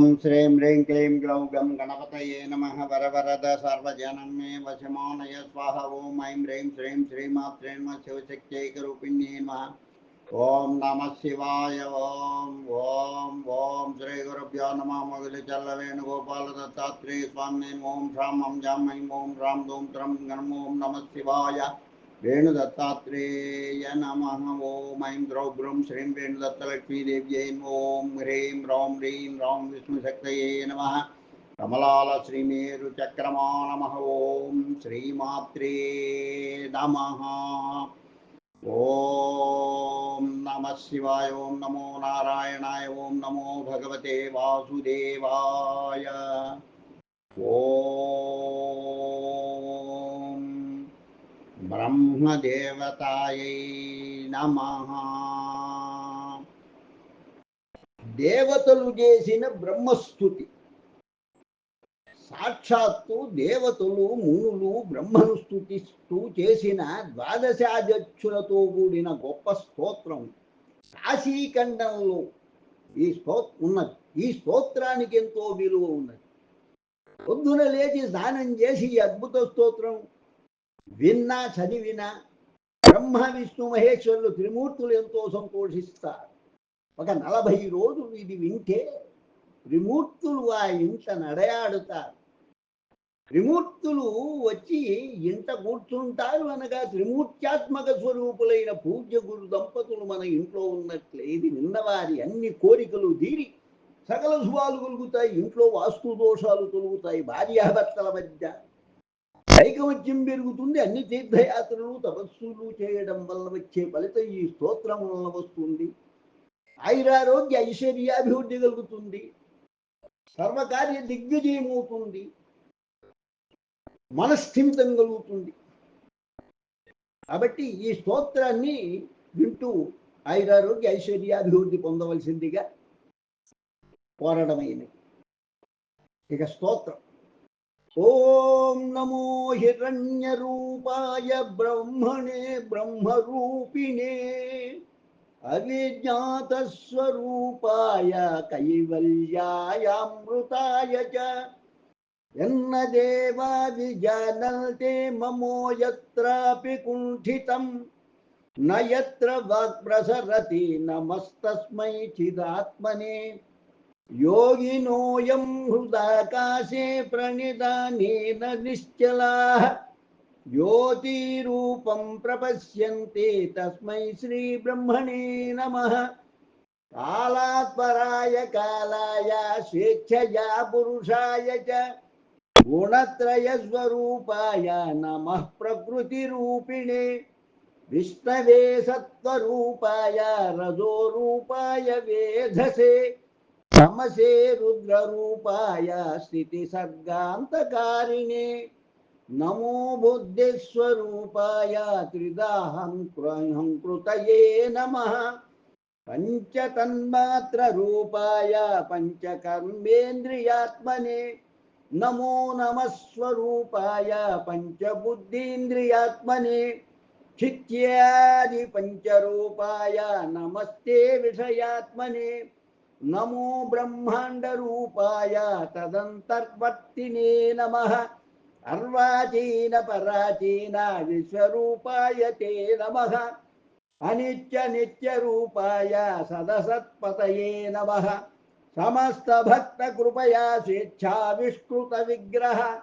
ఓం శ్రీం హ్రీం క్లీం గ్లౌ గం గణపతయే నమ. వరవరద సర్వజనమే వశమానయ. స్వాహ ఓం ఐం హ్రీం శ్రీం శ్రీమాత్రే నమ. శివశక్త్యైకరూపిణ్యే నమ. ఓం నమ శివాయ. ఓం ఓం ఓం శ్రీ గురుభ్యో నమ. మొదలు చల్ల వేణుగోపాల దత్తాత్రేయ స్వామి ఓం శ్రాం ఓం జాం ఐం ఓం రాం దోం త్రం గణం. ఓం నమ శివాయ. వేణుదత్తాత్రేయ నమ ఓం ఐం ద్రౌ బ్రూం శ్రీం వేణుదత్తలక్ష్మీదేవ్యై ఓం హ్రీం రౌం హ్రీం రౌం విష్ణుశక్తయే నమ కమలాల శ్రీమేరు చక్రమా నమ ఓం శ్రీమాత్రే నమ ఓం నమ శివాయ ఓం నమో నారాయణాయ ఓం నమో భగవతే వాసుదేవాయ ఓం బ్రహ్మదేవతాయై నమ దేవతలు చేసిన బ్రహ్మస్థుతి. సాక్షాత్తు దేవతలు మునులు బ్రహ్మను స్థుతిస్తూ చేసిన ద్వాదశాధ్యక్షులతో కూడిన గొప్ప స్తోత్రం. కాశీఖండంలో ఈ స్తో ఉన్నది. ఈ స్తోత్రానికి ఎంతో విలువ ఉన్నది. పొద్దున లేచి స్నానం చేసి ఈ అద్భుత స్తోత్రం విన్నా చదివినా బ్రహ్మ విష్ణు మహేశ్వరులు త్రిమూర్తులు ఎంతో సంతోషిస్తారు. ఒక నలభై రోజులు ఇది వింటే త్రిమూర్తులు ఆ ఇంట నడయాడుతారు. త్రిమూర్తులు వచ్చి ఇంట కూర్చుంటారు అనగా త్రిమూర్త్యాత్మక స్వరూపులైన పూజ్య గురు దంపతులు మన ఇంట్లో ఉన్నట్లే ఇది విన్నవారి అన్ని కోరికలు తీరి సకల శుభాలు కలుగుతాయి. ఇంట్లో వాస్తు దోషాలు తొలుగుతాయి. భార్యాభర్తల మధ్య ఐకమత్యం పెరుగుతుంది. అన్ని తీర్థయాత్రలు తపస్సులు చేయడం వల్ల వచ్చే ఫలితం ఈ స్తోత్రం వల్ల వస్తుంది. ఆయురారోగ్య ఐశ్వర్యాభివృద్ధి కలుగుతుంది. సర్వకార్య దిగ్విజయం అవుతుంది. మనస్థిమితం కలుగుతుంది. కాబట్టి ఈ స్తోత్రాన్ని వింటూ ఆయురారోగ్య ఐశ్వర్యాభివృద్ధి పొందవలసిందిగా కోరడమైనది ఇక స్తోత్రం. ॐ नमो हिरण्यरूपाय ब्रह्मणे ब्रह्मरूपिणे अविज्ञातस्वरूपाय कैवल्यायामृताय च। यन्न देवाभिजानन्ते ममो यत्रापि कुण्ठितं न यत्र वाक्प्रसरति नमस्तस्मै चिदात्मने। योगिनोऽयं हृदाकाशे प्रणिधानेन निश्चलाः ज्योतिरूपं प्रपश्यन्ते तस्मै श्रीब्रह्मणे नमः कालात् पराय कालाय स्वेच्छया पुरुषाय च गुणत्रयस्वरूपाय नमः प्रकृतिरूपिणे विष्णवे सत्त्वरूपाय रजोरूपाय वेधसे तमसे रुद्ररूपाय स्थितिसर्गान्तकारिणे नमो बुद्धिस्वरूपाय त्रिदाहङ्कृतये नमः। पञ्चतन्मात्ररूपाय पञ्चकर्मेन्द्रियात्मने नमो नमः स्वरूपाय पञ्चबुद्धीन्द्रियात्मने चित्यादिपञ्चरूपाय नमस्ते विषयात्मने नमो ब्रह्माण्डरूपाय तदन्तर्वर्तिने नमः। अर्वाचीनपराचीन विश्वरूपाय ते नमः। अनित्यनित्यरूपाय सदसत्पतये नमः। समस्तभक्तकृपया स्वेच्छाविष्कृतविग्रह।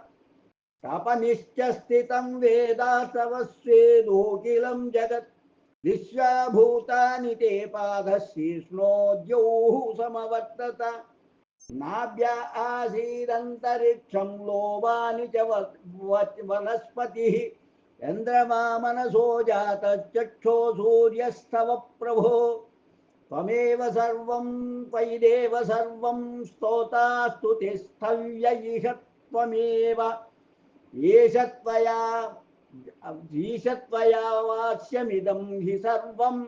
तपनिश्च स्थितं वेदासवस्वेदोकिलं जगत्। विश्वाभूतानि ते पादशीर्ष्णोद्यौः समवर्तत। नाभ्या आसीदन्तरिक्षं लोभानि च वनस्पतिः। चन्द्रमा मनसो जातश्चक्षो सूर्यस्तव प्रभो। त्वमेव सर्वं त्वयिदेव सर्वं स्तोतास्तुतिस्थव्य इह त्वमेव। एष त्वया जीशत्वया वाच्यमिदं हि सर्वं।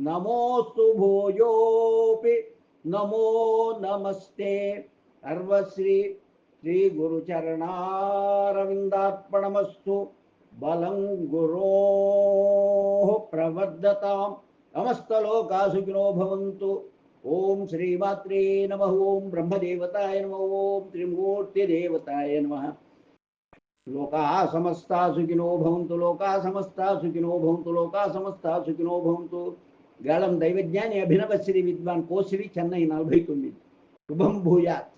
नमोऽस्तु भूयोऽपि। नमो नमस्ते। सर्वश्री श्रीगुरुचरणारविन्दार्पणमस्तु। बलं गुरोः प्रवर्धतां समस्तलोकासुखिनो भवन्तु। ॐ श्रीमात्रे नमः। ॐ ब्रह्मदेवताय नमः। ॐ त्रिमूर्तिदेवताय नमः। लोकाः समस्ता सुखिनो भवन्तु, लोकाः समस्ताः सुखिनो भवन्तु, लोकाः समस्ताः सुखिनो भवन्तु। गाढं दैवज्ञाने अभिनवश्री विद्वान् कोशिरि चेन्नै नलभै तुम्बि शुभं भूयात्।